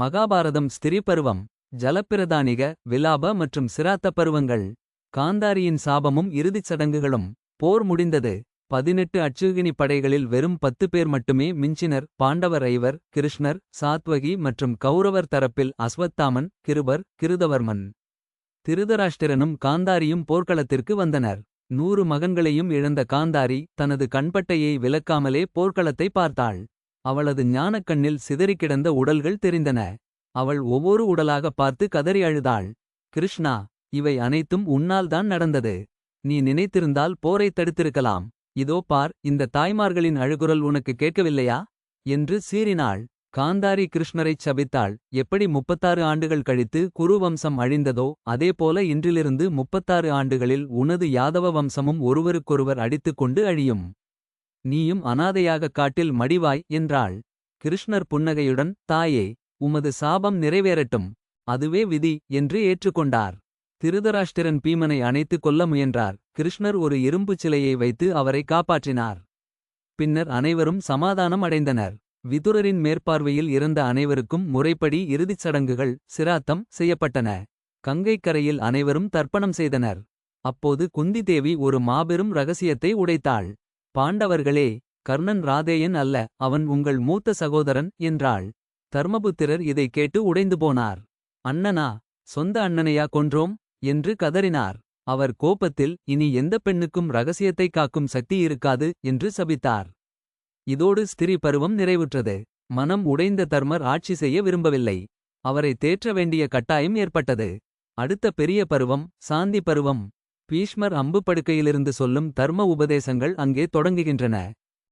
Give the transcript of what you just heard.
மகாபாரதம் ஸ்திரீ பருவம் ஜலப்பிரதானிக விலாப மற்றும் சிராத்த பருவங்கள். காந்தாரியின் சாபமும் இறுதிச் சடங்குகளும். போர் முடிந்தது. பதினெட்டு அச்சுகினி படைகளில் வெறும் பத்து பேர் மட்டுமே மிஞ்சினர். பாண்டவர் ஐவர் கிருஷ்ணர் சாத்வகி மற்றும் கௌரவர் தரப்பில் அஸ்வத்தாமன் கிருபர் கிருதவர்மன். திருதராஷ்டிரனும் காந்தாரியும் போர்க்களத்திற்கு வந்தனர். நூறு மகன்களையும் இழந்த காந்தாரி தனது கண்பட்டையை விலக்காமலே போர்க்களத்தை பார்த்தாள். அவளது ஞானக்கண்ணில் சிதறிக் கிடந்த உடல்கள் தெரிந்தன. அவள் ஒவ்வொரு உடலாக பார்த்து கதறி அழுதாள். கிருஷ்ணா இவை அனைத்தும் உன்னால்தான் நடந்தது. நீ நினைத்திருந்தால் போரைத் தடுத்திருக்கலாம். இதோ பார் இந்த தாய்மார்களின் அழுகுரல் உனக்கு கேட்கவில்லையா? என்று சீறினாள். காந்தாரி கிருஷ்ணரைச் சபித்தாள். எப்படி முப்பத்தாறு ஆண்டுகள் கழித்து குரு வம்சம் அழிந்ததோ அதேபோல இன்றிலிருந்து முப்பத்தாறு ஆண்டுகளில் உனது யாதவ வம்சமும் ஒருவருக்கொருவர் அடித்துக்கொண்டு அழியும். நீயும் அனாதையாகக் காட்டில் மடிவாய் என்றாள். கிருஷ்ணர் புன்னகையுடன் தாயே உமது சாபம் நிறைவேறட்டும். அதுவே விதி என்று ஏற்றுக்கொண்டார். திருதராஷ்டிரன் பீமனை அணைத்துக் கொல்ல முயன்றார். கிருஷ்ணர் ஒரு இரும்புச் சிலையை வைத்து அவரை காப்பாற்றினார். பின்னர் அனைவரும் சமாதானம் அடைந்தனர். விதுரரின் மேற்பார்வையில் இருந்த அனைவருக்கும் முறைப்படி இறுதிச் சடங்குகள் சிராத்தம் செய்யப்பட்டன. கங்கைக் கரையில் அனைவரும் தர்ப்பணம் செய்தனர். அப்போது குந்தி தேவி ஒரு மாபெரும் ரகசியத்தை உடைத்தாள். பாண்டவர்களே கர்ணன் ராதேயன் அல்ல அவன் உங்கள் மூத்த சகோதரன் என்றாள். தர்மபுத்திரர் இதைக் கேட்டு உடைந்து போனார். அண்ணனா சொந்த அண்ணனையா கொன்றோம் என்று கதறினார். அவர் கோபத்தில் இனி எந்த பெண்ணுக்கும் ரகசியத்தை காக்கும் சக்தி இருக்காது என்று சபித்தார். இதோடு ஸ்திரீ பருவம் நிறைவுற்றது. மனம் உடைந்த தர்மர் ஆட்சி செய்ய விரும்பவில்லை. அவரை தேற்ற வேண்டிய கட்டாயம் ஏற்பட்டது. அடுத்த பெரிய பருவம் சாந்தி பருவம். பீஷ்மர் அம்பு படுக்கையிலிருந்து சொல்லும் தர்ம உபதேசங்கள் அங்கே தொடங்குகின்றன.